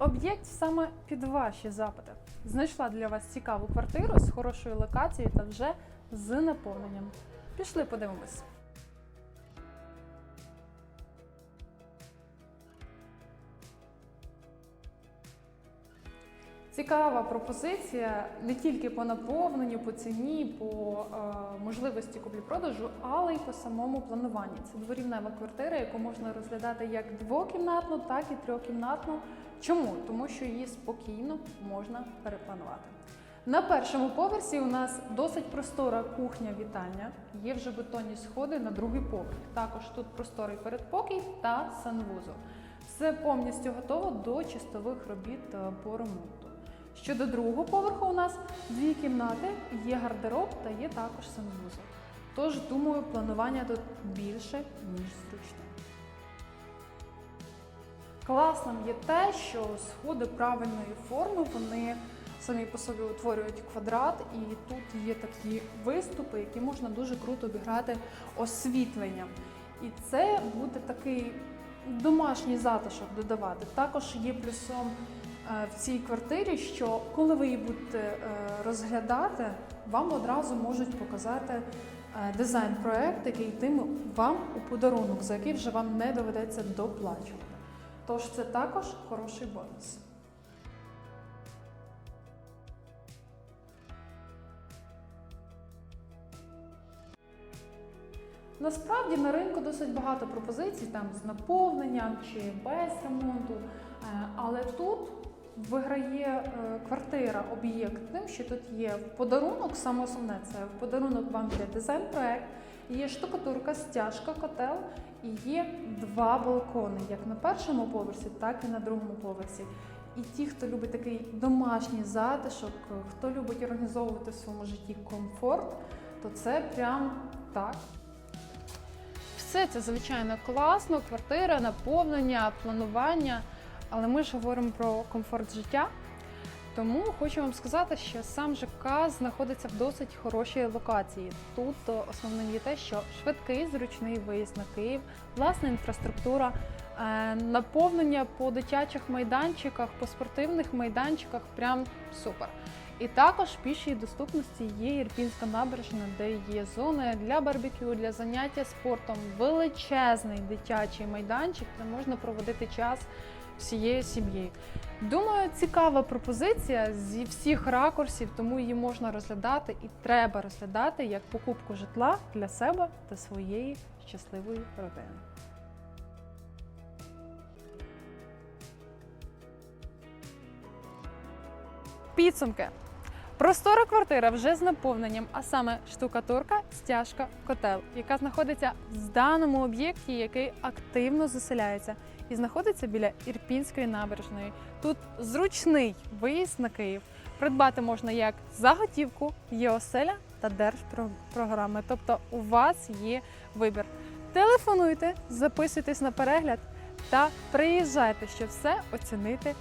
Об'єкт саме під ваші запити. Знайшла для вас цікаву квартиру з хорошою локацією та вже з наповненням. Пішли подивимось. Цікава пропозиція не тільки по наповненню, по ціні, по е, можливості куплі-продажу, але й по самому плануванні. Це дворівнева квартира, яку можна розглядати як двокімнатну, так і трьохкімнатну. Чому? Тому що її спокійно можна перепланувати. На першому поверсі у нас досить простора кухня-вітальня. Є вже бетонні сходи на другий поверх. Також тут просторий передпокій та санвузол. Все повністю готово до чистових робіт е, по ремонту. Щодо другого поверху, у нас дві кімнати, є гардероб та є також санвузол. Тож, думаю, планування тут більше, ніж зручне. Класним є те, що сходи правильної форми вони самі по собі утворюють квадрат, і тут є такі виступи, які можна дуже круто обіграти освітленням. І це буде такий домашній затишок додавати. Також є плюсом в цій квартирі, що коли ви її будете е, розглядати, вам одразу можуть показати е, дизайн-проект, який йтиме вам у подарунок, за який вже вам не доведеться доплачувати. Тож це також хороший бонус. Насправді на ринку досить багато пропозицій там з наповненням чи без ремонту. Е, Але тут виграє е, квартира об'єкт тим, що тут є в подарунок, саме основне це в подарунок вам є дизайн-проект, є штукатурка, стяжка, котел і є два балкони, як на першому поверсі, так і на другому поверсі. І ті, хто любить такий домашній затишок, хто любить організовувати в своєму житті комфорт, то це прям так. Все це, звичайно, класно, квартира, наповнення, планування. Але ми ж говоримо про комфорт життя. Тому хочу вам сказати, що сам ЖК знаходиться в досить хорошій локації. Тут е, основним є те, що швидкий, зручний виїзд на Київ, власна інфраструктура, е, наповнення по дитячих майданчиках, по спортивних майданчиках прям супер. І також в пішій доступності є Ірпінська набережна, де є зони для барбекю, для заняття спортом, величезний дитячий майданчик, де можна проводити час всією сім'єю. Думаю, цікава пропозиція зі всіх ракурсів, тому її можна розглядати і треба розглядати як покупку житла для себе та своєї щасливої родини. Підсумки. Простора квартира вже з наповненням, а саме штукатурка, стяжка, котел, яка знаходиться в даному об'єкті, який активно заселяється і знаходиться біля Ірпінської набережної. Тут зручний виїзд на Київ. Придбати можна як за готівку, є оселя та держпрограми. Тобто у вас є вибір. Телефонуйте, записуйтесь на перегляд та приїжджайте, щоб все оцінити